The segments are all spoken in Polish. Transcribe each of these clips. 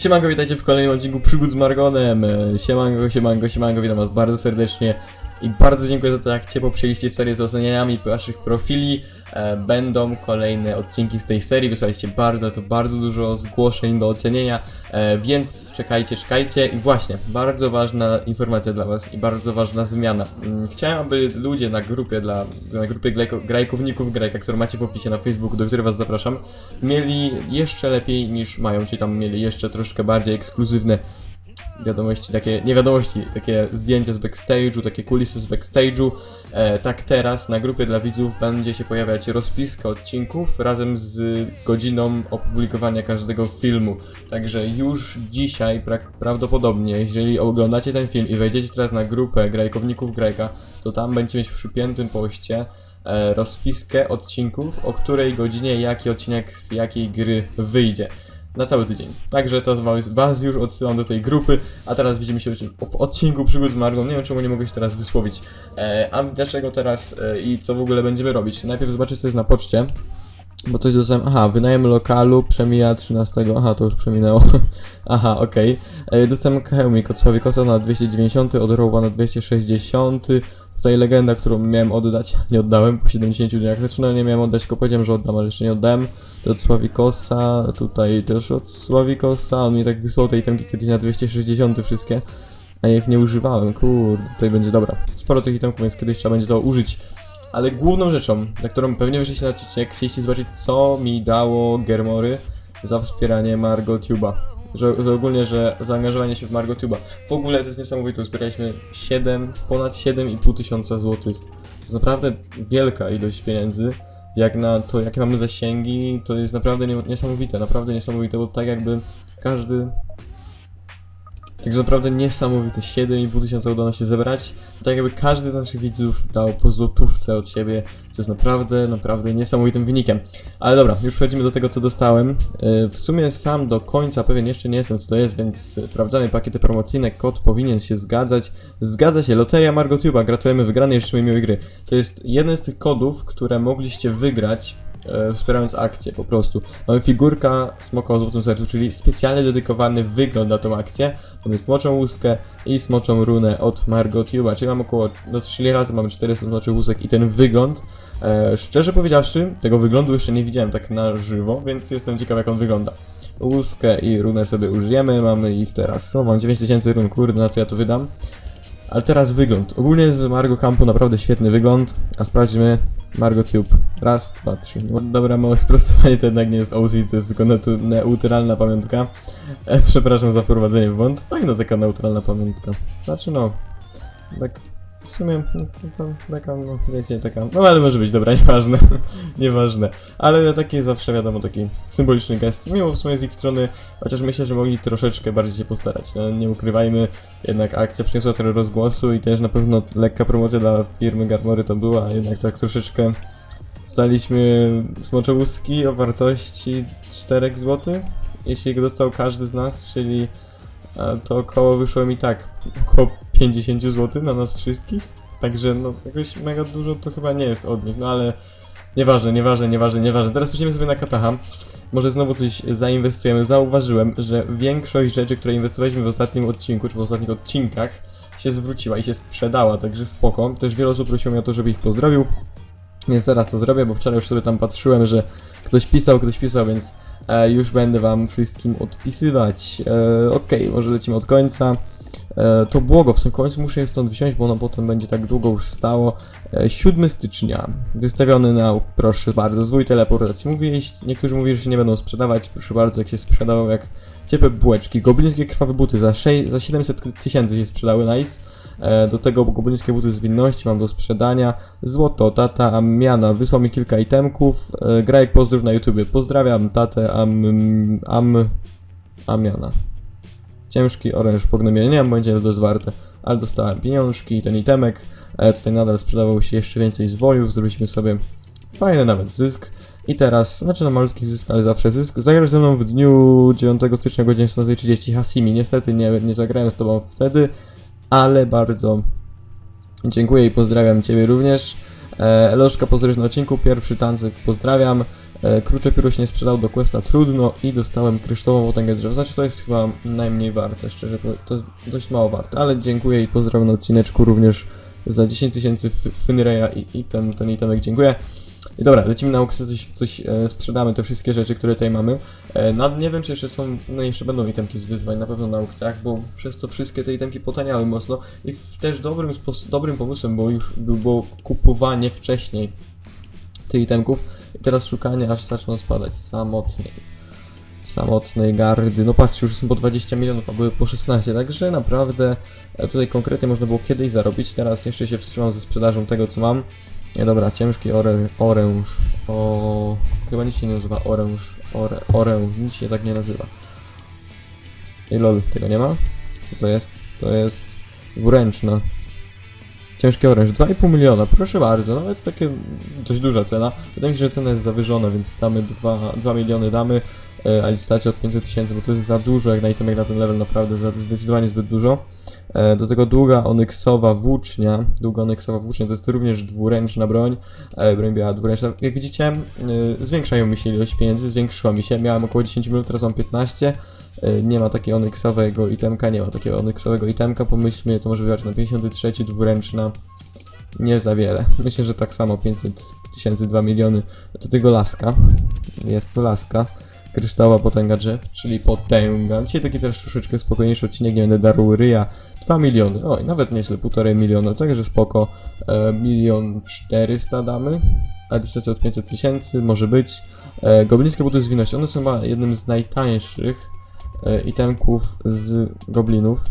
Siemanko, witajcie w kolejnym odcinku Przygód z Margonem. Siemanko, siemanko, siemanko, witam was bardzo serdecznie i bardzo dziękuję za to, jak ciepło przejęliście serię z ocenianiami waszych profili. E, Będą kolejne odcinki z tej serii, wysłaliście bardzo, to bardzo dużo zgłoszeń do ocenienia, e, więc czekajcie, czekajcie. I właśnie, bardzo ważna informacja dla was i bardzo ważna zmiana. Mm, Chciałem, aby ludzie na grupie dla, na grupie grajko- grajkowników grajka, którą macie w opisie na Facebooku, do której was zapraszam, mieli jeszcze lepiej niż mają, czyli tam mieli jeszcze troszkę bardziej ekskluzywne wiadomości, takie, nie wiadomości, takie zdjęcia z backstage'u, takie kulisy z backstage'u. E, tak teraz na grupie dla widzów będzie się pojawiać rozpiska odcinków razem z godziną opublikowania każdego filmu. Także już dzisiaj pra prawdopodobnie, jeżeli oglądacie ten film i wejdziecie teraz na grupę grajkowników grajka, to tam będziecie mieć w przypiętym poście e, rozpiskę odcinków, o której godzinie jaki odcinek z jakiej gry wyjdzie na cały tydzień. Także to was, już odsyłam do tej grupy, a teraz widzimy się w odcinku Przygód z Margą. Nie wiem czemu nie mogę się teraz wysłowić. E, a dlaczego teraz e, i co w ogóle będziemy robić? Najpierw zobaczę co jest na poczcie. Bo coś dostałem. Aha, wynajem lokalu przemija 13. Aha, to już przeminęło. Aha, okej. Okay. Dostałem hełmik od Sławikosa na 290, od Rowa na 260. Tutaj legenda, którą miałem oddać, nie oddałem po 70 dniach. Znaczy, no nie miałem oddać, tylko powiedziałem, że oddam, ale jeszcze nie oddałem. To od Sławikosa, tutaj też od Sławikosa. On mi tak wysłał te itemki kiedyś na 260 wszystkie. A ich nie używałem, kurde, tutaj będzie dobra. Sporo tych itemków, więc kiedyś trzeba będzie to użyć. Ale główną rzeczą, na którą pewnie wyszliście na odcinek, chcieliście zobaczyć, co mi dało Germory za wspieranie MargoTube'a. Że, że ogólnie, że zaangażowanie się w MargoTube'a. W ogóle to jest niesamowite, uzbieraliśmy 7, ponad 7,5 tysiąca złotych. To jest naprawdę wielka ilość pieniędzy. Jak na to, jakie mamy zasięgi, to jest naprawdę nie, niesamowite, naprawdę niesamowite, bo tak jakby każdy Także naprawdę niesamowite, 7,5 tysiąca udało się zebrać. Tak jakby każdy z naszych widzów dał po złotówce od siebie, co jest naprawdę, naprawdę niesamowitym wynikiem. Ale dobra, już przechodzimy do tego, co dostałem. Yy, W sumie sam do końca pewien jeszcze nie jestem, co to jest, więc sprawdzamy pakiety promocyjne. Kod powinien się zgadzać. Zgadza się, Loteria MargoTube'a, gratulujemy wygranej, życzymy miłej gry. To jest jeden z tych kodów, które mogliście wygrać e, wspierając akcję po prostu. Mamy figurka smoka o złotym sercu, czyli specjalnie dedykowany wygląd na tą akcję. Mamy smoczą łuskę i smoczą runę od MargoTube'a, czyli mamy około, no 3 razy mamy 400 smoczych łusek i ten wygląd. E, szczerze powiedziawszy, tego wyglądu jeszcze nie widziałem tak na żywo, więc jestem ciekaw jak on wygląda. Łuskę i runę sobie użyjemy, mamy ich teraz, o mam 9000 run, kurde na co ja to wydam. Ale teraz wygląd. Ogólnie z Margo Campu naprawdę świetny wygląd, a sprawdźmy MargoTube. Raz, dwa, trzy. Dobra, małe sprostowanie to jednak nie jest outfit, to jest tylko neutralna pamiątka. E, przepraszam za wprowadzenie w błąd. Fajna taka neutralna pamiątka. Znaczy no, tak w sumie no, to taka, no wiecie, taka, no ale może być, dobra, nieważne, nieważne. Ale taki zawsze wiadomo, taki symboliczny gest. Miło w sumie z ich strony, chociaż myślę, że mogli troszeczkę bardziej się postarać. No, nie ukrywajmy, jednak akcja przyniosła trochę rozgłosu i też na pewno lekka promocja dla firmy Garmory to była, jednak tak troszeczkę staliśmy smoczołuski o wartości 4 zł, jeśli go dostał każdy z nas, czyli e, to około wyszło mi tak, około 50 zł na nas wszystkich. Także no jakoś mega dużo to chyba nie jest od nich, no ale nieważne, nieważne, nieważne, nieważne. Teraz przejdziemy sobie na Kataha. Może znowu coś zainwestujemy. Zauważyłem, że większość rzeczy, które inwestowaliśmy w ostatnim odcinku, czy w ostatnich odcinkach, się zwróciła i się sprzedała, także spoko. Też wiele osób prosiło mnie o to, żeby ich pozdrowił. Więc zaraz to zrobię, bo wczoraj już sobie tam patrzyłem, że ktoś pisał, ktoś pisał, więc e, już będę wam wszystkim odpisywać. E, Okej, może lecimy od końca. E, to błogo, w końcu muszę je stąd wziąć, bo ono potem będzie tak długo już stało. E, 7 stycznia, wystawiony na, proszę bardzo, zwój teleportacji. Mówię, niektórzy mówili, że się nie będą sprzedawać, proszę bardzo, jak się sprzedawał, jak ciepłe bułeczki. Goblińskie krwawe buty za, 6, za 700 tysięcy się sprzedały, nice. E, Do tego goblińskie buty zwinności mam do sprzedania. Złoto, tata, Amiana wysłał mi kilka itemków. E, Grajek pozdrów na YouTubie. Pozdrawiam tatę Am... Am... Amiana. Ciężki oręż pognębienia. Nie pojęcia ile to jest warte, ale dostałem pieniążki i ten itemek. E, tutaj nadal sprzedawał się jeszcze więcej zwojów. Zrobiliśmy sobie fajny nawet zysk. I teraz, znaczy na malutki zysk, ale zawsze zysk. Zagrasz ze mną w dniu 9 stycznia o godzinie 16.30 Hasimi. Niestety nie, nie zagrałem z tobą wtedy, ale bardzo dziękuję i pozdrawiam Ciebie również. E, Eloszka pozdrowisz na odcinku, pierwszy tancyk pozdrawiam. E, Krucze pióro się nie sprzedał do questa trudno i dostałem kryształową potęgę drzew. Znaczy to jest chyba najmniej warte, szczerze powie- to jest dość mało warte, ale dziękuję i pozdrawiam na odcineczku również za 10 tysięcy Finreya i, i ten, ten itemek dziękuję. I dobra, lecimy na aukcję, coś, coś e, sprzedamy, te wszystkie rzeczy, które tutaj mamy. E, nad, nie wiem, czy jeszcze są, no jeszcze będą itemki z wyzwań, na pewno na aukcjach, bo przez to wszystkie te itemki potaniały mocno i w, też dobrym, dobrym pomysłem było już by było kupowanie wcześniej tych itemków i teraz szukanie, aż zaczną spadać samotnej. Samotnej gardy. No patrzcie, już są po 20 milionów, a były po 16, także naprawdę e, tutaj konkretnie można było kiedyś zarobić. Teraz jeszcze się wstrzymam ze sprzedażą tego, co mam. Nie, dobra, ciężki orę, oręż. O, chyba nic się nie nazywa oręż. Ore, orę, nic się tak nie nazywa. I lol, tego nie ma? Co to jest? To jest dwuręczna. Ciężki oręż, 2,5 miliona, proszę bardzo, nawet takie dość duża cena. Wydaje mi się, że cena jest zawyżona, więc damy 2, 2 miliony damy, a licytację od 500 tysięcy, bo to jest za dużo, jak na itemek na ten level, naprawdę zdecydowanie zbyt dużo. E, Do tego długa onyksowa włócznia, długa onyksowa włócznia to jest również dwuręczna broń, e, broń biała dwuręczna. Jak widzicie, e, zwiększają mi się ilość pieniędzy, zwiększyła mi się, miałem około 10 minut, teraz mam 15. E, Nie ma takiego onyksowego itemka, nie ma takiego onyksowego itemka, pomyślmy, to może wybrać na 53, dwuręczna, nie za wiele. Myślę, że tak samo 500 tysięcy, 2 miliony. Do tego laska, jest to laska. Kryształowa potęga drzew, czyli potęga. Dzisiaj taki też troszeczkę spokojniejszy odcinek, nie będę darł ryja. 2 miliony, oj, nawet nieźle, 1,5 miliona, także spoko. E, milion 400 damy. A licytacja od 500 tysięcy, może być. E, goblińskie buty zwinności, one są chyba jednym z najtańszych e, itemków z goblinów.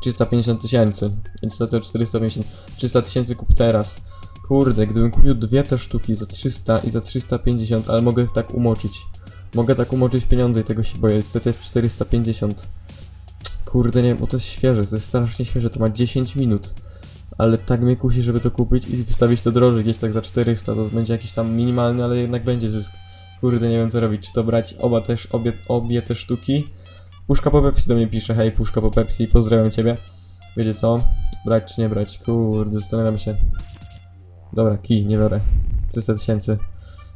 350 tysięcy. Licytacja od 450. 300 tysięcy kup teraz. Kurde, gdybym kupił dwie te sztuki za 300 i za 350, ale mogę tak umoczyć. Mogę tak umoczyć pieniądze i tego się boję. Niestety jest 450. Kurde, nie, bo to jest świeże, to jest strasznie świeże, to ma 10 minut. Ale tak mnie kusi, żeby to kupić i wystawić to drożej, gdzieś tak za 400, to będzie jakiś tam minimalny, ale jednak będzie zysk. Kurde, nie wiem co robić, czy to brać oba też, obie, obie te sztuki. Puszka po Pepsi do mnie pisze, hej, puszka po Pepsi, pozdrawiam ciebie. Wiecie co? Brać czy nie brać? Kurde, zastanawiam się. Dobra, kij, nie biorę. 300 tysięcy.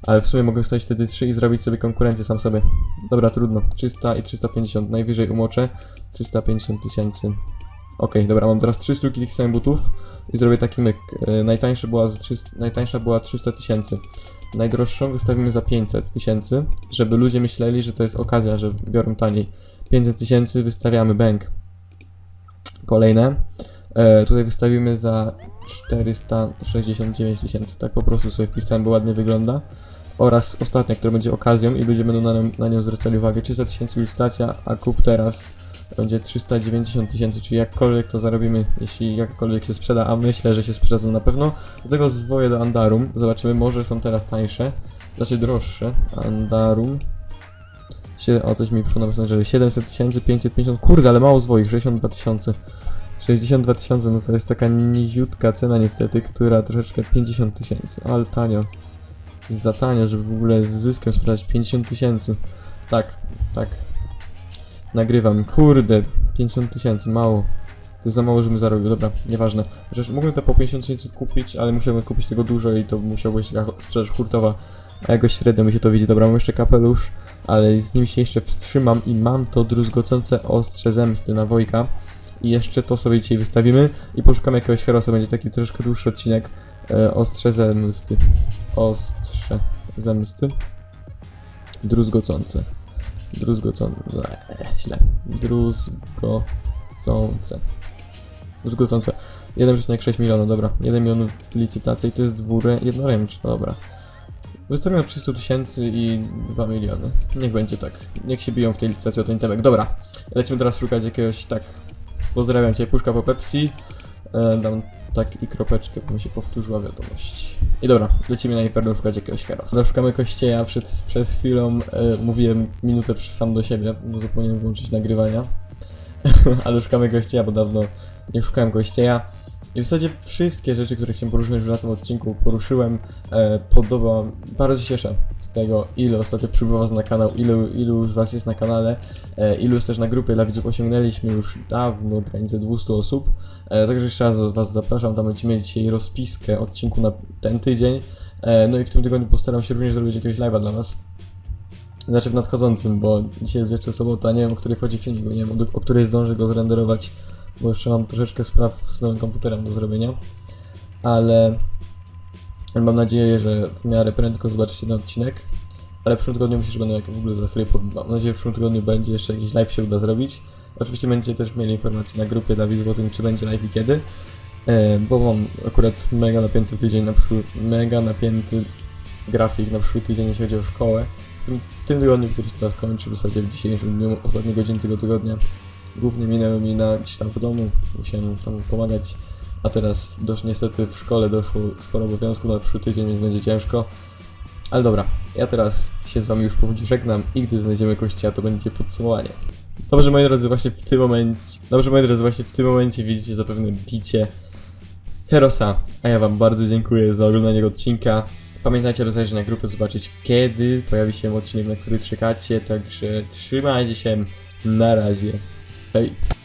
Ale w sumie mogę wstawić wtedy 3 i zrobić sobie konkurencję sam sobie. Dobra, trudno. 300 i 350. Najwyżej umoczę. 350 tysięcy. Okej, dobra, mam teraz 3 sztuki tych samych butów i zrobię taki myk. E, najtańsza była, za 300, najtańsza była 300 tysięcy. Najdroższą wystawimy za 500 tysięcy, żeby ludzie myśleli, że to jest okazja, że biorą taniej. 500 tysięcy wystawiamy bank. Kolejne. E, tutaj wystawimy za 469 tysięcy. Tak po prostu sobie wpisałem, bo ładnie wygląda. Oraz ostatnia, która będzie okazją i ludzie będą na nią, na nią zwracali uwagę. 300 tysięcy licytacja, a kup teraz będzie 390 tysięcy, czyli jakkolwiek to zarobimy, jeśli jakkolwiek się sprzeda, a myślę, że się sprzedadzą na pewno. Do tego zwoję do Andarum. Zobaczymy, może są teraz tańsze, znaczy droższe. Andarum. O, coś mi przyszło na Messengerze. 700 tysięcy, 550, kurde, ale mało zwoich, 62 tysiące. 62 tysiące, no to jest taka niziutka cena niestety, która troszeczkę 50 tysięcy, ale tanio. To jest za tanio, żeby w ogóle z zyskiem sprzedać 50 tysięcy. Tak, tak. Nagrywam, kurde, 50 tysięcy, mało. To jest za mało, żebym zarobił, dobra, nieważne. Chociaż mógłbym te po 50 tysięcy kupić, ale musiałbym kupić tego dużo i to musiał być sprzedaż hurtowa. A jakoś średnio mi się to widzi. Dobra, mam jeszcze kapelusz, ale z nim się jeszcze wstrzymam i mam to druzgocące ostrze zemsty na Wojka. I jeszcze to sobie dzisiaj wystawimy i poszukamy jakiegoś herosa. Będzie taki troszkę dłuższy odcinek. E, ostrze zemsty. Ostrze zemsty. Druzgocące. Druzgocące. Eee, źle. Druzgocące. Druzgocące. 1,6 miliona, dobra. 1 milion w licytacji to jest dwurę, jednoręczna, dobra. Wystawiam 300 tysięcy i 2 miliony. Niech będzie tak. Niech się biją w tej licytacji o ten temek. Dobra. Lecimy teraz szukać jakiegoś tak. Pozdrawiam cię, puszka po Pepsi. E, dam tak i kropeczkę, bo mi się powtórzyła wiadomość. I dobra, lecimy na Inferno szukać jakiegoś herosa. Szukamy kościeja. Przed, przed chwilą e, mówiłem minutę sam do siebie, bo zapomniałem włączyć nagrywania. Ale szukamy gościeja, bo dawno nie szukałem gościeja. I w zasadzie wszystkie rzeczy, które chciałem poruszyć już na tym odcinku, poruszyłem. E, podoba, bardzo się cieszę z tego, ile ostatnio przybywa was na kanał, ilu, ilu już was jest na kanale, e, ilu jest też na grupie dla widzów. Osiągnęliśmy już dawno granicę 200 osób. E, także jeszcze raz was zapraszam, tam będziecie mieli dzisiaj rozpiskę odcinku na ten tydzień. E, no i w tym tygodniu postaram się również zrobić jakiegoś live'a dla was. Znaczy w nadchodzącym, bo dzisiaj jest jeszcze sobota, nie wiem o której wchodzi filmik, bo nie wiem o, o której zdążę go zrenderować, bo jeszcze mam troszeczkę spraw z nowym komputerem do zrobienia. Ale mam nadzieję, że w miarę prędko zobaczycie ten odcinek. Ale w przyszłym tygodniu myślę, że będą jakieś w ogóle zachrypy. Mam nadzieję, że w przyszłym tygodniu będzie jeszcze jakiś live się uda zrobić. Oczywiście będziecie też mieli informacje na grupie dla widzów o tym, czy będzie live i kiedy. E, bo mam akurat mega napięty tydzień na przyszły, mega napięty grafik na przyszły tydzień, jeśli chodzi o szkołę. W tym, tym tygodniu, który się teraz kończy, w zasadzie w dzisiejszym dniu, ostatnie godziny tego tygodnia, głównie minęły mi na gdzieś tam w domu, musiałem tam pomagać, a teraz dosz, niestety w szkole doszło sporo obowiązków na przyszły tydzień, więc będzie ciężko. Ale dobra, ja teraz się z wami już powoli żegnam i gdy znajdziemy kościa, to będzie podsumowanie. Dobrze, moi drodzy, właśnie w tym momencie, dobrze, moi drodzy, właśnie w tym momencie widzicie zapewne bicie Herosa, a ja wam bardzo dziękuję za oglądanie tego odcinka. Pamiętajcie, aby zajrzeć na grupę, zobaczyć kiedy pojawi się odcinek, na który czekacie, także trzymajcie się, na razie, hej!